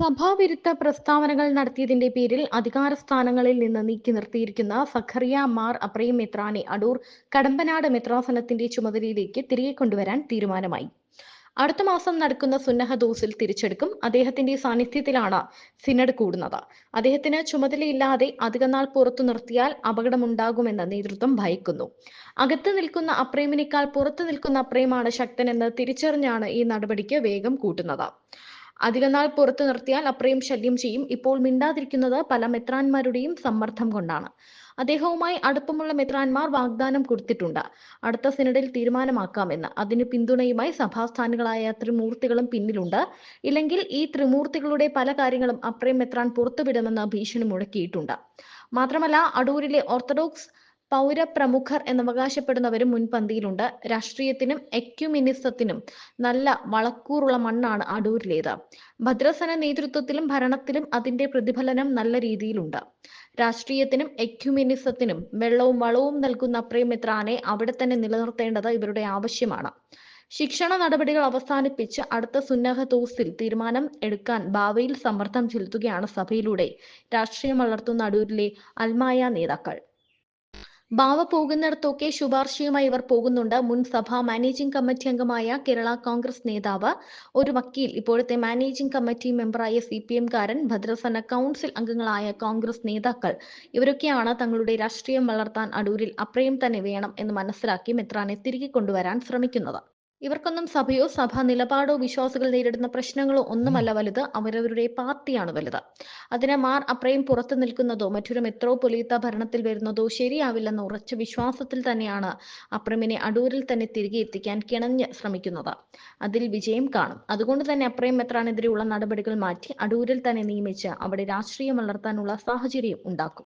സഭാവിരുദ്ധ പ്രസ്താവനകൾ നടത്തിയതിന്റെ പേരിൽ അധികാര സ്ഥാനങ്ങളിൽ നിന്ന് നീക്കി നിർത്തിയിരിക്കുന്ന സഖറിയ മാർ അപ്രയും മെത്രാനെ അടൂർ കടമ്പനാട് മെത്രാസനത്തിന്റെ ചുമതലയിലേക്ക് തിരികെ കൊണ്ടുവരാൻ തീരുമാനമായി. അടുത്ത മാസം നടക്കുന്ന സുന്നഹ ദോസിൽ തിരിച്ചെടുക്കും. അദ്ദേഹത്തിന്റെ സാന്നിധ്യത്തിലാണ് സിനഡ് കൂടുന്നത്. അദ്ദേഹത്തിന് ചുമതലയില്ലാതെ അധികനാൾ പുറത്തു നിർത്തിയാൽ അപകടമുണ്ടാകുമെന്ന് നേതൃത്വം ഭയക്കുന്നു. അകത്ത് നിൽക്കുന്ന അപ്രേമിനേക്കാൾ പുറത്തു നിൽക്കുന്ന അപ്രേമാണ് ശക്തനെന്ന് തിരിച്ചറിഞ്ഞാണ് ഈ നടപടിക്ക് വേഗം കൂട്ടുന്നത്. അധികനാൾ പുറത്തു നിർത്തിയാൽ അപ്രയും ശല്യം ചെയ്യും. ഇപ്പോൾ മിണ്ടാതിരിക്കുന്നത് പല മെത്രാന്മാരുടെയും സമ്മർദ്ദം കൊണ്ടാണ്. അദ്ദേഹവുമായി അടുപ്പമുള്ള മെത്രാന്മാർ വാഗ്ദാനം കൊടുത്തിട്ടുണ്ട്. അടുത്ത സിനഡിൽ തീരുമാനമാക്കാമെന്ന്. അതിന് പിന്തുണയുമായി സഭാസ്ഥാനങ്ങളായ ത്രിമൂർത്തികളും പിന്നിലുണ്ട്. ഇല്ലെങ്കിൽ ഈ ത്രിമൂർത്തികളുടെ പല കാര്യങ്ങളും അപ്രയം മെത്രാൻ പുറത്തുവിടുമെന്ന് ഭീഷണി മുഴക്കിയിട്ടുണ്ട്. മാത്രമല്ല അടൂരിലെ ഓർത്തഡോക്സ് പൗരപ്രമുഖർ എന്നവകാശപ്പെടുന്നവരും മുൻപന്തിയിലുണ്ട്. രാഷ്ട്രീയത്തിനും എക്യുമിനിസത്തിനും നല്ല വളക്കൂറുള്ള മണ്ണാണ് അടൂരിലേത്. ഭദ്രസന നേതൃത്വത്തിലും ഭരണത്തിലും അതിന്റെ പ്രതിഫലനം നല്ല രീതിയിലുണ്ട്. രാഷ്ട്രീയത്തിനും എക്യുമിനിസത്തിനും വെള്ളവും വളവും നൽകുന്ന പ്രേമിത്രാനെ അവിടെ തന്നെ നിലനിർത്തേണ്ടത് ഇവരുടെ ആവശ്യമാണ്. ശിക്ഷണ നടപടികൾ അവസാനിപ്പിച്ച് അടുത്ത സുന്നഹ തോസിൽ തീരുമാനം എടുക്കാൻ ഭാവിയിൽ സമ്മർദ്ദം ചെലുത്തുകയാണ് സഭയിലൂടെ രാഷ്ട്രീയം വളർത്തുന്ന അടൂരിലെ അൽമായ നേതാക്കൾ. ബാവ പോകുന്നിടത്തൊക്കെ ശുപാർശയുമായി ഇവർ പോകുന്നുണ്ട്. മുൻ സഭ മാനേജിംഗ് കമ്മിറ്റി അംഗമായ കേരള കോൺഗ്രസ് നേതാവ് ഒരു വക്കീൽ ഇപ്പോഴത്തെ മാനേജിംഗ് കമ്മിറ്റി മെമ്പറായ സി പി എംകാരൻ ഭദ്രസന കൗൺസിൽ അംഗങ്ങളായ കോൺഗ്രസ് നേതാക്കൾ. ഇവരൊക്കെയാണ് തങ്ങളുടെ രാഷ്ട്രീയം വളർത്താൻ അടൂരിൽ അപ്രയം തന്നെ വേണം എന്ന് മനസ്സിലാക്കി മെത്രാനെ തിരികെ കൊണ്ടുവരാൻ ശ്രമിക്കുന്നത്. ഇവർക്കൊന്നും സഭയോ സഭാ നിലപാടോ വിശ്വാസികൾ നേരിടുന്ന പ്രശ്നങ്ങളോ ഒന്നുമല്ല വലുത്. അവരവരുടെ പാർട്ടിയാണ് വലുത്. അതിനെ മാർ അപ്രയും പുറത്തു നിൽക്കുന്നതോ മറ്റൊരു മെത്രോ പൊലീത്ത ഭരണത്തിൽ വരുന്നതോ ശരിയാവില്ലെന്ന ഉറച്ച വിശ്വാസത്തിൽ തന്നെയാണ് അപ്രമിനെ അടൂരിൽ തന്നെ തിരികെ എത്തിക്കാൻ കിണഞ്ഞ് ശ്രമിക്കുന്നത്. അതിൽ വിജയം കാണും. അതുകൊണ്ട് തന്നെ അപ്രയും മെത്രാനെതിരെയുള്ള നടപടികൾ മാറ്റി അടൂരിൽ തന്നെ നിയമിച്ച് അവിടെ രാഷ്ട്രീയം വളർത്താനുള്ള സാഹചര്യം ഉണ്ടാക്കും.